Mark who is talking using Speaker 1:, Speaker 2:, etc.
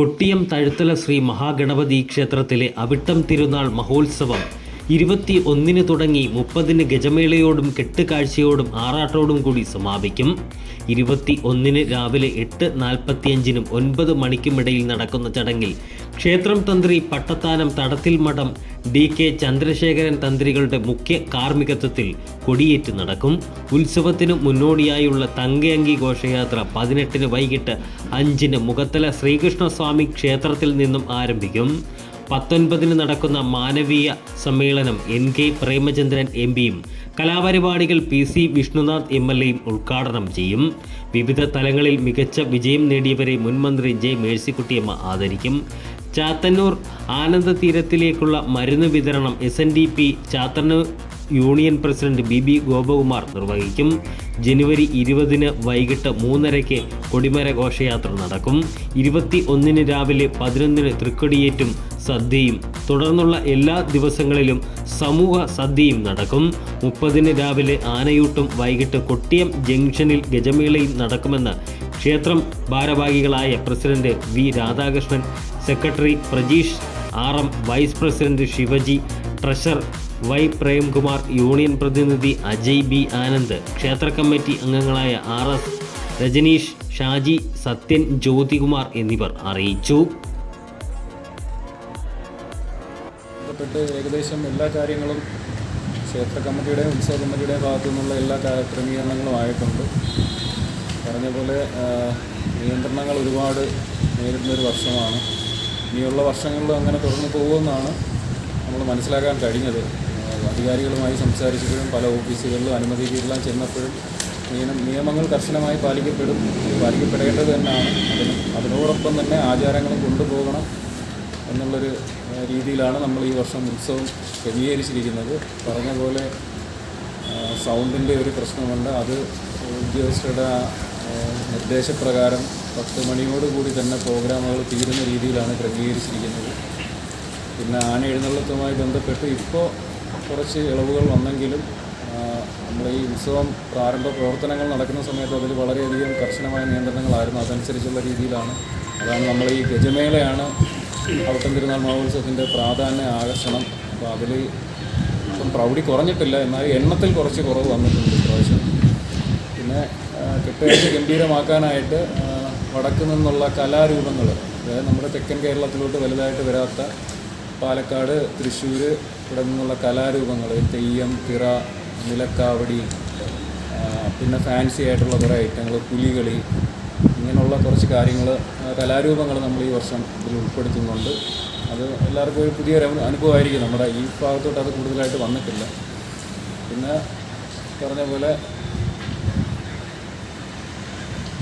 Speaker 1: കൊട്ടിയം തഴുത്തല ശ്രീ മഹാഗണപതി ക്ഷേത്രത്തിലെ അവിട്ടം തിരുനാൾ മഹോത്സവം ഇരുപത്തി ഒന്നിന് തുടങ്ങി മുപ്പതിന് ഗജമേളയോടും കെട്ടുകാഴ്ചയോടും ആറാട്ടോടും കൂടി സമാപിക്കും. ഇരുപത്തി ഒന്നിന് രാവിലെ എട്ട് നാൽപ്പത്തിയഞ്ചിനും ഒൻപത് മണിക്കുമിടയിൽ നടക്കുന്ന ചടങ്ങിൽ ക്ഷേത്രം തന്ത്രി പട്ടത്താനം തടത്തിൽ മഠം ഡി കെ ചന്ദ്രശേഖരൻ തന്ത്രികളുടെ മുഖ്യ കാർമ്മികത്വത്തിൽ കൊടിയേറ്റ് നടക്കും. ഉത്സവത്തിന് മുന്നോടിയായുള്ള തങ്കയങ്കി ഘോഷയാത്ര പതിനെട്ടിന് വൈകിട്ട് അഞ്ചിന് മുഖത്തല ശ്രീകൃഷ്ണസ്വാമി ക്ഷേത്രത്തിൽ നിന്നും ആരംഭിക്കും. പത്തൊൻപതിന് നടക്കുന്ന മാനവീയ സമ്മേളനം എൻ കെ പ്രേമചന്ദ്രൻ എം പിയും കലാപരിപാടികൾ P C Vishnunath M L എയും ഉദ്ഘാടനം ചെയ്യും. വിവിധ തലങ്ങളിൽ മികച്ച വിജയം നേടിയവരെ മുൻമന്ത്രി ജെ മേഴ്സിക്കുട്ടിയമ്മ ആദരിക്കും. ചാത്തന്നൂർ ആനന്ദ തീരത്തിലേക്കുള്ള മരുന്ന് വിതരണം S N D P Chathannoor union president B B Gopakumar നിർവഹിക്കും. ജനുവരി ഇരുപതിന് വൈകിട്ട് മൂന്നരയ്ക്ക് കൊടിമര ഘോഷയാത്ര നടക്കും. ഇരുപത്തി ഒന്നിന് രാവിലെ പതിനൊന്നിന് തൃക്കൊടിയേറ്റും സദ്യയും. തുടർന്നുള്ള എല്ലാ ദിവസങ്ങളിലും സമൂഹ സദ്യയും നടക്കും. മുപ്പതിന് രാവിലെ ആനയൂട്ടും വൈകിട്ട് കൊട്ടിയം ജംഗ്ഷനിൽ ഗജമേളയും നടക്കുമെന്ന് ക്ഷേത്രം ഭാരവാഹികളായ president V Radhakrishnan secretary Prajeesh R M vice president Shivaji treasurer Y Premkumar union പ്രതിനിധി അജയ് ബി ആനന്ദ് ക്ഷേത്ര കമ്മിറ്റി അംഗങ്ങളായ ആർ എസ് രജനീഷ് ഷാജി സത്യൻ ജ്യോതികുമാർ എന്നിവർ അറിയിച്ചു.
Speaker 2: ഏകദേശം എല്ലാ കാര്യങ്ങളും ക്ഷേത്ര കമ്മിറ്റിയുടെയും ഉത്സവ കമ്മിറ്റിയുടെയും ഭാഗത്തു നിന്നുള്ള എല്ലാ ക്രമീകരണങ്ങളും ആയിട്ടുണ്ട്. പറഞ്ഞ പോലെ നിയന്ത്രണങ്ങൾ ഒരുപാട് നേരിടുന്നൊരു വർഷമാണ്. ഇനിയുള്ള വർഷങ്ങളിലും അങ്ങനെ തുടർന്ന് പോകുമെന്നാണ് നമ്മൾ മനസ്സിലാക്കാൻ കഴിഞ്ഞത്. അധികാരികളുമായി സംസാരിച്ചപ്പോഴും പല ഓഫീസുകളിലും അനുമതിക്കെല്ലാം ചെന്നപ്പോഴും നിയമ നിയമങ്ങൾ കർശനമായി പാലിക്കപ്പെടും പാലിക്കപ്പെടേണ്ടത് തന്നെയാണ് അതിന് അതിനോടൊപ്പം തന്നെ ആചാരങ്ങളും കൊണ്ടുപോകണം എന്നുള്ളൊരു രീതിയിലാണ് നമ്മൾ ഈ വർഷം ഉത്സവം ക്രമീകരിച്ചിരിക്കുന്നത്. പറഞ്ഞ പോലെ സൗണ്ടിന്റെ ഒരു പ്രശ്നമുണ്ട്. അത് ഉദ്യോഗസ്ഥരുടെ നിർദ്ദേശപ്രകാരം പത്ത് മണിയോടുകൂടി തന്നെ പ്രോഗ്രാമുകൾ തീരുന്ന രീതിയിലാണ് ക്രമീകരിച്ചിരിക്കുന്നത്. പിന്നെ ആന എഴുന്നള്ളത്തുമായി ബന്ധപ്പെട്ട് ഇപ്പോൾ കുറച്ച് ഇളവുകൾ വന്നെങ്കിലും നമ്മൾ ഈ ഉത്സവം പ്രാരംഭ പ്രവർത്തനങ്ങൾ നടക്കുന്ന സമയത്ത് അതിൽ വളരെയധികം കർശനമായ നിയന്ത്രണങ്ങളായിരുന്നു അതനുസരിച്ചുള്ള രീതിയിലാണ്. അതാണ് നമ്മൾ ഈ ഗജമേളയാണ് അവിട്ടം തിരുനാൾ മഹോത്സവത്തിന്റെ പ്രാധാന്യ ആകർഷണം. അപ്പോൾ അതിൽ ഇപ്പം പ്രൗഢി കുറഞ്ഞിട്ടില്ല എന്നാൽ എണ്ണത്തിൽ കുറച്ച് കുറവ് വന്നിട്ടുണ്ട് ഇപ്രാവശ്യം. പിന്നെ കെട്ടുകാഴ്ച ഗംഭീരമാക്കാനായിട്ട് വടക്ക് നിന്നുള്ള കലാരൂപങ്ങൾ അതായത് നമ്മുടെ തെക്കൻ കേരളത്തിലോട്ട് വലുതായിട്ട് വരാത്ത പാലക്കാട് തൃശ്ശൂർ ഇവിടെ നിന്നുള്ള കലാരൂപങ്ങൾ തെയ്യം തിറ നിലക്കാവടി പിന്നെ ഫാൻസി ആയിട്ടുള്ള കുറേ ഐറ്റങ്ങൾ പുലികളി ഇങ്ങനെയുള്ള കുറച്ച് കാര്യങ്ങൾ കലാരൂപങ്ങൾ നമ്മൾ ഈ വർഷം ഇതിൽ ഉൾപ്പെടുത്തുന്നുണ്ട്. അത് എല്ലാവർക്കും ഒരു പുതിയൊരു അനുഭവമായിരിക്കും നമ്മുടെ ഈ ഭാഗത്തോട്ട് അത് കൂടുതലായിട്ട് വന്നിട്ടില്ല. പിന്നെ പറഞ്ഞ പോലെ